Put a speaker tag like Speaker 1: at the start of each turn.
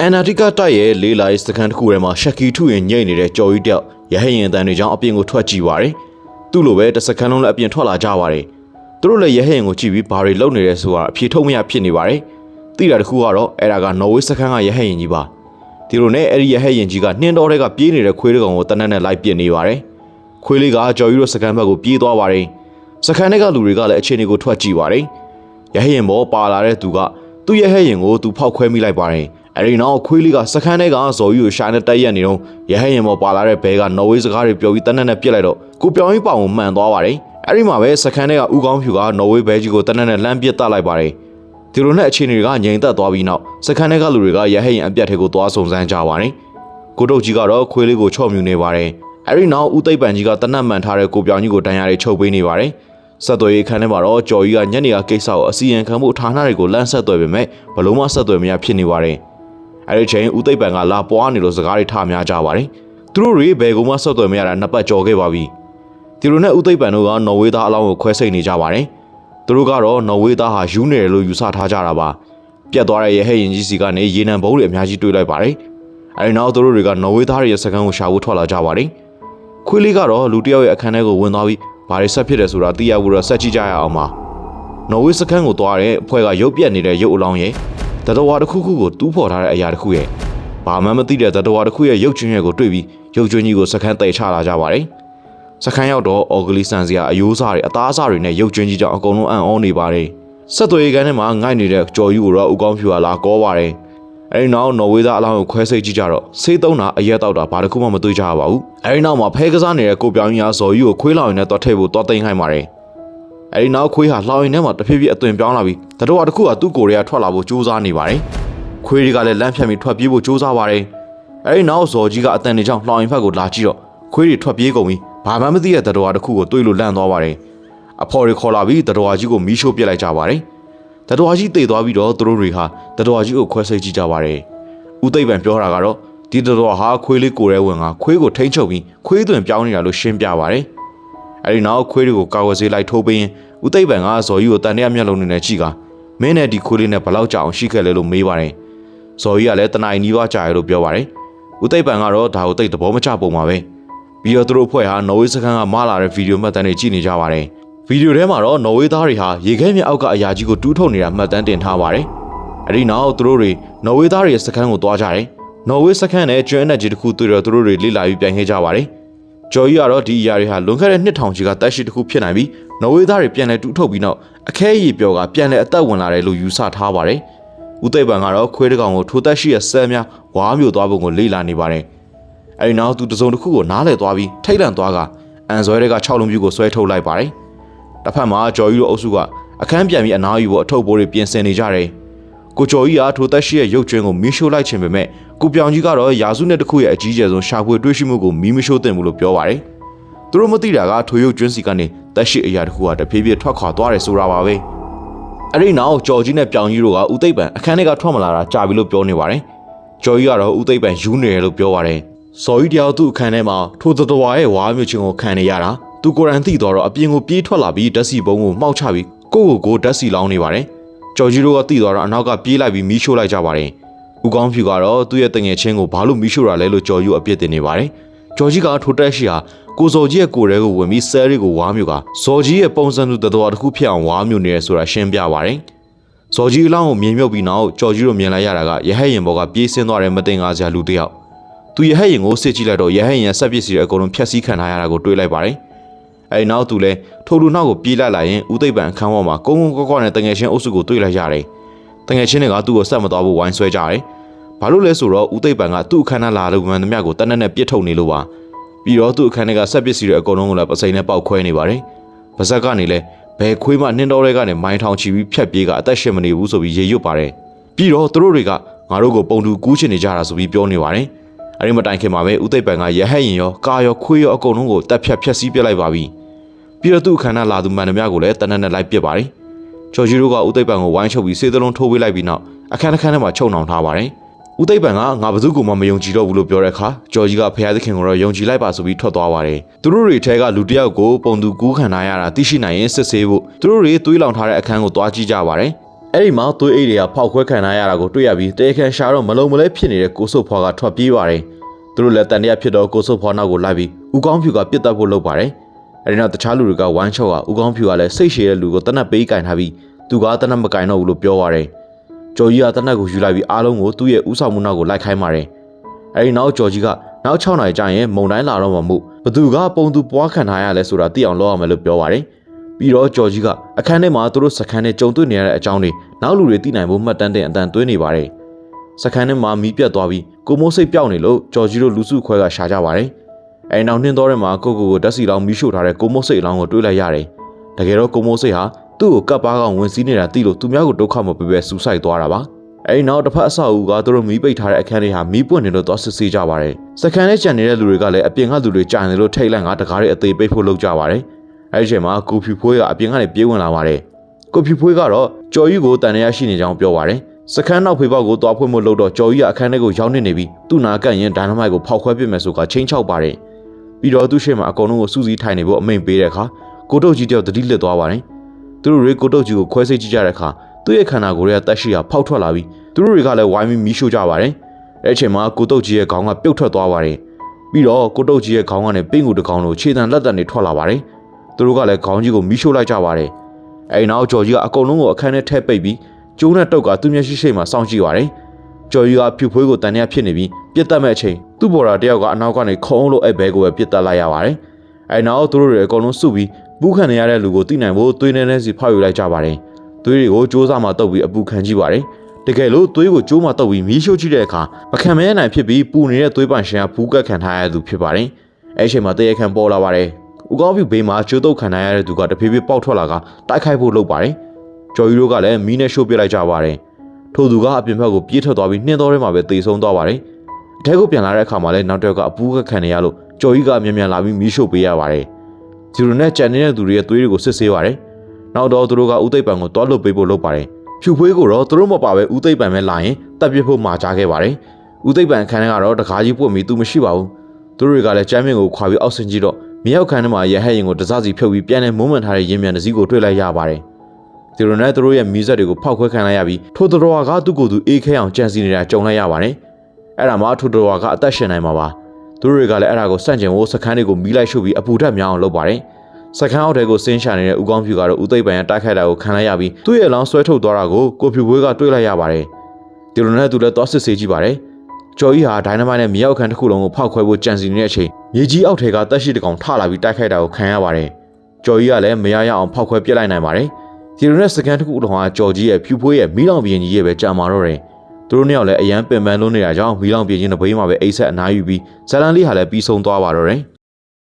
Speaker 1: အန်နာတီကတိုက်ရဲ့လေးလာရေးစကန်တစ်ခုထဲမှာရှက်ကီထုရင်ညိတ်နေတဲ့ကြော်ကြီးတယောက်ရဟရင်အတန်တွေကြောင့်အပြင်ကိုထွက်ကြည့်ပါတယ်။သူ့လိုပဲတစ်စကန်လုံးလည်းအပြင်ထွက်လာကြပါတယ်။သူတို့လည်းရဟရင်ကိုကြည့်ပြီးဘာတွေလုပ်နေလဲဆိုတာအဖြေထုတ်မရဖြစ်နေပါတယ်။သိတာတစ်ခုကတော့အဲ့ဒါကနော်ဝေးစကန်ကရဟရင်ကြီးပါ။ဒီလိုနဲ့အဲ့ဒီရဟရင်ကြီးကနှင်းတော်တွေကပြေးနေတဲ့ခွေးတစ်ကောင်ကိုတနက်နဲ့လိုက်ပစ်နေပါတယ်။ခွေးလေးကကြော်ကြီးတို့စကန်ဘက်ကိုပြေးသွားပါတယ်။စကန်တွေကလူတွေကလည်းအခြေအနေကိုထွက်ကြည့်ပါတယ်။ရဟရင်ဘောပါလာတဲ့သူကသူ့ရဟရင်ကိုသူဖောက်ခွဲမိလိုက်ပါတယ်။ အဲဒီနောက်ခွေးလေးကစခန်းထဲကဇော်ကြီးကိုရှာနေတက်ရက်နေတော့ရဟရင်ပေါ်ပါလာတဲ့ဘဲကနော်ဝေးစကားတွေပြောပြီးတနက်နဲ့ပြစ်လိုက်တော့ကိုပြောင်းကြီးပေါင်ကိုမှန်သွားပါတယ်။အဲဒီမှာပဲစခန်းထဲကဥကောင်းဖြူကနော်ဝေးဘဲကြီးကိုတနက်နဲ့လှမ်းပစ်တက်လိုက်ပါတယ်။ဒီလိုနဲ့အခြေအနေတွေကငြိမ်သက်သွားပြီးနောက်စခန်းထဲကလူတွေကရဟရင်အပြတ်ထဲကိုသွားစုံစမ်းကြပါတယ်။ကိုတုတ်ကြီးကတော့ခွေးလေးကိုချော့မြူနေပါတယ်။အဲဒီနောက်ဦးသိပ်ပန်ကြီးကတနက်မှန်ထားတဲ့ကိုပြောင်းကြီးကိုတန်ရာတွေချုပ်ပေးနေပါတယ်။ဆက်သွယ်ရေးခန်းထဲမှာတော့ကြော်ကြီးကညနေကကိစ္စကိုအစီရင်ခံမှုဌာနတွေကိုလမ်းဆက်သွယ်ပေမဲ့ဘလုံးမဆက်သွယ်မရဖြစ်နေပါတယ်။ အဲဒီချိန်ဦးသိပ်ပန်ကလာပွားနေလို့စကားတွေထများကြပါတယ်။သူတို့တွေဘယ်ကုမှဆက်သွယ်မရတာနှစ်ပတ်ကျော်ခဲ့ပါပြီ။ဒီလိုနဲ့ဦးသိပ်ပန်တို့ကနော်ဝေးသားအလောင်းကိုခွဲစိတ်နေကြပါတယ်။သူတို့ကတော့နော်ဝေးသားဟာယူနေတယ်လို့ယူဆထားကြတာပါ။ပြတ်သွားတဲ့ရဲဟဲ့ရင်ကြီးစီကနေရေနံဘုံတွေအများကြီးတွေ့လိုက်ပါတယ်။အဲဒီနောက်သူတို့တွေကနော်ဝေးသားရဲ့စကန်ကိုရှာဖို့ထွက်လာကြပါတယ်။ခွေးလေးကတော့လူတစ်ယောက်ရဲ့အခန်းထဲကိုဝင်သွားပြီးဘာတွေဆက်ဖြစ်တယ်ဆိုတာသိရဖို့တော့ဆက်ကြည့်ကြရအောင်ပါ။နော်ဝေးစကန်ကိုသွားတဲ့အဖွဲ့ကရုပ်ပြက်နေတဲ့ရုပ်အလောင်းရဲ့ တတဝါတစ်ခုခုကိုတူးဖော်ထားတဲ့အရာတစ်ခုရဲ့ဘာမှမသိတဲ့တတဝါတစ်ခုရဲ့ရုပ်ကျွင်းရဲ့ကိုတွေ့ပြီးရုပ်ကျွင်းကြီးကိုစကန်တိတ်ချလာကြပါတယ်။စကန်ရောက်တော့အော်ဂလီဆန်စီကအယိုးစားတွေအသားစားတွေနဲ့ရုပ်ကျွင်းကြီးကြောင့်အကုန်လုံးအံ့ဩနေပါတယ်။ဆက်သွေးကန်းထဲမှာငိုက်နေတဲ့ကြော်ယူကိုတော့ဦးကောင်းဖြူကလာကောပါတယ်။အဲဒီနောက်နော်ဝေးသားအလောင်းကိုခွဲစိတ်ကြည့်ကြတော့ဆေးသုံးတာအရက်တောက်တာဘာတစ်ခုမှမတွေ့ကြပါဘူး။အဲဒီနောက်မှာဖဲကစားနေတဲ့ကိုပြောင်ကြီးအားဇော်ယူကိုခွေးလောင်ရင်းနဲ့တွတ်ထိပ်ဖို့တွတ်သိမ်းခိုင်းပါတယ်။ အဲဒီနောက်ခွေးဟာလှောင်ရင်ထဲမှာတဖြည်းဖြည်းအသွင်ပြောင်းလာပြီးတတော်တစ်ခုကသူ့ကိုယ်ရဲထွက်လာဖို့ကြိုးစားနေပါတယ်။ခွေးတွေကလည်းလမ်းဖြတ်ပြီးထွက်ပြေးဖို့ကြိုးစားပါတယ်။အဲဒီနောက်ဇော်ကြီးကအတန်တွေကြောင့်လှောင်ရင်ဖက်ကိုလာကြည့်တော့ခွေးတွေထွက်ပြေးကုန်ပြီးဘာမှမသိတဲ့တတော်တစ်ခုကိုတွေးလို့လန့်သွားပါတယ်။အဖော်တွေခေါ်လာပြီးတတော်ကြီးကိုမီးရှို့ပစ်လိုက်ကြပါတယ်။တတော်ကြီးတိတ်သွားပြီးတော့သူတို့တွေဟာတတော်ကြီးကိုခွဲစိတ်ကြည့်ကြပါတယ်။ဦးသိပ်ပံပြောတာကတော့ဒီတတော်ဟာခွေးလေးကိုယ်ရဲဝင်ကခွေးကိုထိမ့်ချုပ်ပြီးခွေးသွင်ပြောင်းနေတာလို့ရှင်းပြပါတယ်။ အဲဒီနောက်ခွေးတွေကိုကာဝယ်ဆေးလိုက်ထိုးပေးရင်ဦးသိပ်ပံကဇော်ကြီးကိုတန်တရာမျက်လုံးနဲ့ကြည့်ကမင်းနဲ့ဒီခွေးလေးနဲ့ဘလောက်ကြာအောင်ရှိခဲ့လဲလို့မေးပါတယ်။ဇော်ကြီးကလည်းတနိုင်နီးပါးကြာရလို့ပြောပါတယ်။ဦးသိပ်ပံကတော့ဒါကိုတိတ်သဘောမကျပုံပါပဲ။ပြီးတော့သူတို့အဖွဲ့ဟာနော်ဝေးစခန်းကမလာတဲ့ဗီဒီယိုမှတ်တမ်းတွေကြည့်နေကြပါတယ်။ဗီဒီယိုထဲမှာတော့နော်ဝေးသားတွေဟာရေခဲမြအောက်ကအရာကြီးကိုတူးထုတ်နေတာမှတ်တမ်းတင်ထားပါတယ်။အဲဒီနောက်သူတို့တွေနော်ဝေးသားတွေရဲ့စခန်းကိုသွားကြတယ်။နော်ဝေးစခန်းနဲ့ကျွမ်းနယ်ကြီးတစ်ခုတွေ့တော့သူတို့တွေလေ့လာပြီးပြန်ခဲ့ကြပါတယ်။ ဂျော်ကြီးကတော့ဒီအရာတွေဟာလွန်ခဲ့တဲ့နှစ်ထောင်ကြီးကတက်ရှိတစ်ခုဖြစ်နိုင်ပြီးနော်ဝေးသားတွေပြန်လဲတူးထုတ်ပြီးနောက်အခဲရည်ပြောကပြန်လဲအသက်ဝင်လာတယ်လို့ယူဆထားပါတယ်။ဦးသိပ်ပံကတော့ခွေးတကောင်ကိုထိုတက်ရှိရဲ့ဆဲများဝါမျိုးသွားပုံကိုလေ့လာနေပါတယ်။အဲဒီနောက်သူတစုံတစ်ခုကိုနားလဲသွားပြီးထိတ်လန့်သွားကအန်ဇွဲတွေက6လုံးပြူကိုဆွဲထုတ်လိုက်ပါတယ်။တစ်ဖက်မှာဂျော်ကြီးတို့အုပ်စုကအခန်းပြန်ပြီးအနားယူဖို့အထုပ်ပိုးတွေပြင်ဆင်နေကြတယ်။ ကိုကျော်ကြီးကထိုတက်ရှိရဲ့ရုပ်ကျွင်းကိုမီးရှို့လိုက်ခြင်းပဲမဲ့ကိုပြောင်ကြီးကတော့ရာစုနဲ့တစ်ခုရဲ့အကြီးကျယ်ဆုံးရှာဖွေတွေ့ရှိမှုကိုမီးမရှို့တင်ဘူးလို့ပြောပါတယ်။သူတို့မသိတာကထိုရုပ်ကျွင်းစီကနေတက်ရှိအရာတစ်ခုကတဖြည်းဖြည်းထွက်ခွာသွားတယ်ဆိုတာပါပဲ။အဲ့ဒီနောက်ကျော်ကြီးနဲ့ပြောင်ကြီးတို့ကဦးသိပ်ပံအခန်းထဲကထွက်မလာတာကြာပြီလို့ပြောနေပါတယ်။ကျော်ကြီးကတော့ဦးသိပ်ပံယူနေတယ်လို့ပြောပါတယ်။စော်ကြီးတယောက်သူ့အခန်းထဲမှာထိုသတ္တဝါရဲ့ဝါမျိုးချင်းကိုခံနေရတာသူကိုယ်တိုင်သိတော့အပြင်ကိုပြေးထွက်လာပြီးဓာတ်စီပုံးကိုမှောက်ချပြီးကိုယ့်ကိုယ်ကိုဓာတ်စီလောင်းနေပါတယ်။ ကျော်ကြီးတို့ကသိတော့အနောက်ကပြေးလိုက်ပြီးမီးရှို့လိုက်ကြပါတယ်။ဦးကောင်းဖြူကတော့သူ့ရဲ့တငယ်ချင်းကိုဘာလို့မီးရှို့တာလဲလို့ကျော်ယူအပြစ်တင်နေပါတယ်။ကျော်ကြီးကထိုတက်ရှိဟာကိုစော်ကြီးရဲ့ကိုယ်ရဲကိုဝင်ပြီးဆဲရီကိုဝါမျိုးကစော်ကြီးရဲ့ပုံစံသူတတော်တစ်ခုဖြစ်အောင်ဝါမျိုးနေရဆိုတာရှင်းပြပါတယ်။စော်ကြီးအလောင်းကိုမြင်မြုပ်ပြီးနောက်ကျော်ကြီးတို့မြင်လိုက်ရတာကရဟဲ့ရင်ဘော်ကပြေးဆင်းသွားတဲ့မတင်ကားစရာလူတစ်ယောက်။သူရဟဲ့ရင်ကိုစစ်ကြည့်လိုက်တော့ရဟဲ့ရင်ဆက်ပစ္စည်းတွေအကုန်လုံးဖျက်ဆီးခံထားရတာကိုတွေးလိုက်ပါတယ်။ အဲဒီနောက်သူလည်းထိုလူနောက်ကိုပြေးလိုက်လာရင်ဦးသိပ်ပံအခန်းဝမှာကုန်းကုန်းကော့ကော့နဲ့တငယ်ချင်းအုပ်စုကိုတွေးလိုက်ရတယ်။တငယ်ချင်းတွေကသူ့ကိုဆက်မသွားဖို့ဝိုင်းဆွဲကြတယ်။ဘာလို့လဲဆိုတော့ဦးသိပ်ပံကသူ့အခန်းထဲလာလို့မှန်သမျှကိုတနက်နဲ့ပြစ်ထုတ်နေလို့ပါ။ပြီးတော့သူ့အခန်းထဲကဆက်ပစ္စည်းတွေအကုန်လုံးကိုလည်းပစိန်နဲ့ပေါက်ခွဲနေပါတယ်။ပါဇက်ကနေလည်းဘယ်ခွေးမှနှင်းတော်တွေကနေမိုင်းထောင်ချီပြီးဖြတ်ပြေးကအသက်ရှင်မနေဘူးဆိုပြီးရေရွတ်ပါတယ်။ပြီးတော့သူတို့တွေကငါတို့ကိုပုံတူကူးချင်နေကြတာဆိုပြီးပြောနေပါတယ်။အဲဒီမတိုင်ခင်မှာပဲဦးသိပ်ပံကရဟက်ရင်ရောကာရောခွေးရောအကုန်လုံးကိုတက်ဖြတ်ဖြတ်စည်းပစ်လိုက်ပါပြီ။ ပြီးတော့သူ့အခန်းထဲလာသူမှန်သမျှကိုလည်းတနက်နဲ့လိုက်ပစ်ပါတယ်။ချော်ဂျီတို့ကဦးသိပ်ပံကိုဝိုင်းချုပ်ပြီးစေသလုံးထိုးပေးလိုက်ပြီးနောက်အခန်းတစ်ခန်းထဲမှာချုပ်နှောင်ထားပါတယ်။ဦးသိပ်ပံကငါဘသူ့ကိုမှမယုံကြည်တော့ဘူးလို့ပြောတဲ့အခါဂျော်ဂျီကဖျားသခင်ကိုတော့ယုံကြည်လိုက်ပါဆိုပြီးထွက်သွားပါတယ်။သူတို့တွေထဲကလူတစ်ယောက်ကိုပုံသူကူးခံထားရတာသိရှိနိုင်ရင်စစ်ဆေးဖို့သူတို့တွေသွေးလောင်ထားတဲ့အခန်းကိုသွားကြည့်ကြပါတယ်။အဲ့ဒီမှာသွေးအိတ်တွေကဖောက်ခွဲခံထားရတာကိုတွေ့ရပြီးတေခန်ရှာတော့မလုံမလဲဖြစ်နေတဲ့ကိုစုတ်ဖွားကထွက်ပြေးပါတယ်သူတို့လည်းတန်တရားဖြစ်တော့ကိုစုတ်ဖွားနောက်ကိုလိုက်ပြီးဦးကောင်းဖြူကပြစ်တက်ဖို့လုပ်ပါတယ် အဲ့ဒီနောက်တခြားလူတွေကဝမ်းချော့ကဦးကောင်းဖြူကလည်းစိတ်ရှည်တဲ့လူကိုတနက်ပေးကင်ထားပြီးသူကတနက်မကင်တော့ဘူးလို့ပြောပါတယ်ကျော်ကြီးကတနက်ကိုယူလိုက်ပြီးအားလုံးကိုသူ့ရဲ့ဥဆောင်မှုနောက်ကိုလိုက်ခိုင်းပါတယ်အဲ့ဒီနောက်ကျော်ကြီးကနောက်6နိုင်ကျရင်မုံတိုင်းလာတော့မှမို့ဘသူကပုံသူပွားခံထားရလဲဆိုတာသိအောင်လုပ်ရမယ်လို့ပြောပါတယ်ပြီးတော့ကျော်ကြီးကအခန်းထဲမှာသူတို့စခန်းနဲ့ကြုံတွေ့နေရတဲ့အကြောင်းတွေနောက်လူတွေသိနိုင်ဖို့မှတ်တမ်းတင်အတန်သွင်းနေပါတယ်စခန်းထဲမှာမီးပြတ်သွားပြီးကိုမိုးစိတ်ပြောက်နေလို့ကျော်ကြီးတို့လူစုခွဲကရှာကြပါတယ် အဲနောက်နှင်းတော်ထဲမှာကိုကိုကိုဓာတ်စီလောင်မီးရှို့ထားတဲ့ကိုမိုးစိတ်အလောင်းကိုတွေးလိုက်ရတယ်တကယ်တော့ကိုမိုးစိတ်ဟာသူ့ကိုကပ်ပါကောင်ဝင်စည်းနေတာသိလို့သူများကိုဒုက္ခမပေးပဲစူဆိုက်သွားတာပါအဲဒီနောက်တစ်ဖက်အဆောက်အဦကသူတို့မီးပိတ်ထားတဲ့အခန်းတွေဟာမီးပွင့်နေလို့သွားစစ်ဆေးကြပါတယ်စခန်းထဲကြံနေတဲ့လူတွေကလည်းအပြင်ကလူတွေကြံနေလို့ထိတ်လန့်ကတကားတွေအသေးပိတ်ဖို့လုပ်ကြပါတယ်အဲဒီအချိန်မှာကိုဖြူဖွေးကအပြင်ကနေပြေးဝင်လာပါတယ်ကိုဖြူဖွေးကတော့ကြော်ကြီးကိုတန်ရရရှိနေကြောင်းပြောပါတယ်စခန်းနောက်ဖေပေါက်ကိုသွားဖွင့်ဖို့လုပ်တော့ကြော်ကြီးကအခန်းထဲကိုရောက်နေနေပြီးသူ့နာကန့်ရင်ဒိုင်နမိုက်ကိုဖောက်ခွဲပစ်မယ်ဆိုကချင်းချောက်ပါတယ် ပြီးတော့သူ့ရှေ့မှာအကုန်လုံးကိုစူးစီးထိုင်နေဖို့အမိန့်ပေးတဲ့အခါကိုတုတ်ကြီးတယောက်တတိလစ်သွားပါတယ်သူတို့တွေကိုတုတ်ကြီးကိုခွဲစိတ်ကြည့်ကြတဲ့အခါသူ့ရဲ့ခန္ဓာကိုယ်ရဲ့တက်ရှိရာဖောက်ထွက်လာပြီးသူတို့တွေကလည်းဝိုင်းပြီးမီးရှို့ကြပါတယ်အဲ့အချိန်မှာကိုတုတ်ကြီးရဲ့ခေါင်းကပြုတ်ထွက်သွားပါတယ်ပြီးတော့ကိုတုတ်ကြီးရဲ့ခေါင်းကနေပင့်ကူတစ်ကောင်လိုခြေတံလက်တံတွေထွက်လာပါတယ်သူတို့ကလည်းခေါင်းကြီးကိုမီးရှို့လိုက်ကြပါတယ်အဲ့နောက်ကျော်ကြီးကအကုန်လုံးကိုအခန်းထဲထည့်ပိတ်ပြီးကျိုးနဲ့တုတ်ကသူ့မျက်ရှိရှိမှာစောင့်ကြည့်ပါတယ် ကျော်ကြီးကဖြူဖွေးကိုတန်ရဖြစ်နေပြီးပြစ်တတ်မဲ့အချိန်သူ့ဘော်ရာတယောက်ကအနောက်ကနေခုံးလို့အဲ့ဘဲကိုပဲပြစ်တတ်လိုက်ရပါတယ်အဲ့နောက်သူတို့တွေအကုန်လုံးစုပြီးပူးခံနေရတဲ့လူကိုသိနိုင်ဖို့သွေးနေနေစီဖောက်ယူလိုက်ကြပါတယ်သွေးတွေကိုစ조사မှတုပ်ပြီးအပူခံကြည့်ပါတယ်တကယ်လို့သွေးကိုကျိုးမှတုပ်ပြီးမီးရှို့ကြည့်တဲ့အခါမခံမဲနိုင်ဖြစ်ပြီးပူနေတဲ့သွေးပန့်ရှင်ကဘူးကတ်ခံထားရသူဖြစ်ပါတယ်အဲ့ချိန်မှာတရခန်ပေါ်လာပါတယ်ဦးကောင်းပြူဘေးမှာကျိုးတုပ်ခံထားရတဲ့သူကတဖြည်းဖြည်းပေါက်ထွက်လာကတိုက်ခိုက်ဖို့လုပ်ပါတယ်ကျော်ယူတို့ကလည်းမီးနဲ့ရှို့ပစ်လိုက်ကြပါတယ် ထို့သူကအပြင်ဘက်ကိုပြေးထွက်သွားပြီးနှင်းတော်ထဲမှာပဲတေဆုံးသွားပါတယ်အထက်ကိုပြန်လာတဲ့အခါမှာလည်းနောက်တစ်ယောက်ကအပူးကခံနေရလို့ကျော်ကြီးကမြန်မြန်လာပြီးမီးရှို့ပေးရပါတယ်ဂျီရိုနဲ့ကြံနေတဲ့သူတွေရဲ့သွေးတွေကိုစစ်ဆေးပါတယ်နောက်တော့သူတို့ကဦးသိပ်ပံကိုတွားလွတ်ပေးဖို့လုပ်ပါတယ်ဖြူဖွေးကိုတော့သူတို့မပါပဲဦးသိပ်ပံပဲလာရင်တပ်ပစ်ဖို့မှာကြားခဲ့ပါတယ်ဦးသိပ်ပံခန်းထဲကတော့တကားကြီးပွတ်ပြီးသူမရှိပါဘူးသူတို့တွေကလည်းကျမ်းမြင့်ကိုခွာပြီးအောက်ဆင်းကြည့်တော့မြောက်ခန်းထဲမှာရဟဲ့ရင်ကိုတစစီဖြုတ်ပြီးပြန်လဲမုံမှန်ထားတဲ့ရင်မြန်တစ်စီးကိုတွေ့လိုက်ရပါတယ် ဒီလိုနဲ့သူတို့ရဲ့မီးစက်တွေကိုဖောက်ခွဲခံလိုက်ရပြီးထိုတော်ဝါကသူ့ကိုယ်သူအေးခဲအောင်ကြံစီနေတာကြုံလိုက်ရပါတယ်အဲ့ဒါမှထိုတော်ဝါကအသက်ရှင်နိုင်မှာပါသူတို့တွေကလည်းအဲ့ဒါကိုစန့်ကျင်ဖို့စခန်းတွေကိုမီးလိုက်ရှုပ်ပြီးအပူဓာတ်များအောင်လုပ်ပါတယ်စခန်းအောက်ထဲကိုဆင်းရှာနေတဲ့ဦးကောင်းဖြူကတော့ဦးသိပ်ပံရဲ့တိုက်ခိုက်တာကိုခံလိုက်ရပြီးသူ့ရဲ့အလောင်းဆွဲထုတ်သွားတာကိုကိုဖြူဘွေးကတွေ့လိုက်ရပါတယ်ဒီလိုနဲ့သူလည်းသွားစစ်ဆေးကြည့်ပါတယ်ကျော်ကြီးဟာဒိုင်နမိုက်နဲ့မြေအောက်ခန်းတစ်ခုလုံးကိုဖောက်ခွဲဖို့ကြံစီနေတဲ့အချိန်မြေကြီးအောက်ထဲကတက်ရှိတကောင်ထလာပြီးတိုက်ခိုက်တာကိုခံရပါတယ်ကျော်ကြီးကလည်းမရရအောင်ဖောက်ခွဲပြစ်လိုက်နိုင်ပါတယ် ဒီလိုနဲ့စကန်တစ်ခုလုံးဟာကျော်ကြီးရဲ့ဖြူဖွေးရဲ့မီးလောင်ပြင်းကြီးရဲ့ပဲကြာမာတော့တယ်သူတို့နှစ်ယောက်လည်းအရန်ပင်ပန်းလုံးနေတာကြောင့်မီးလောင်ပြင်းကြီးတစ်ဘေးမှာပဲအိတ်ဆက်အနားယူပြီးဇလန်လေးဟာလည်းပြီးဆုံးသွားပါတော့တယ်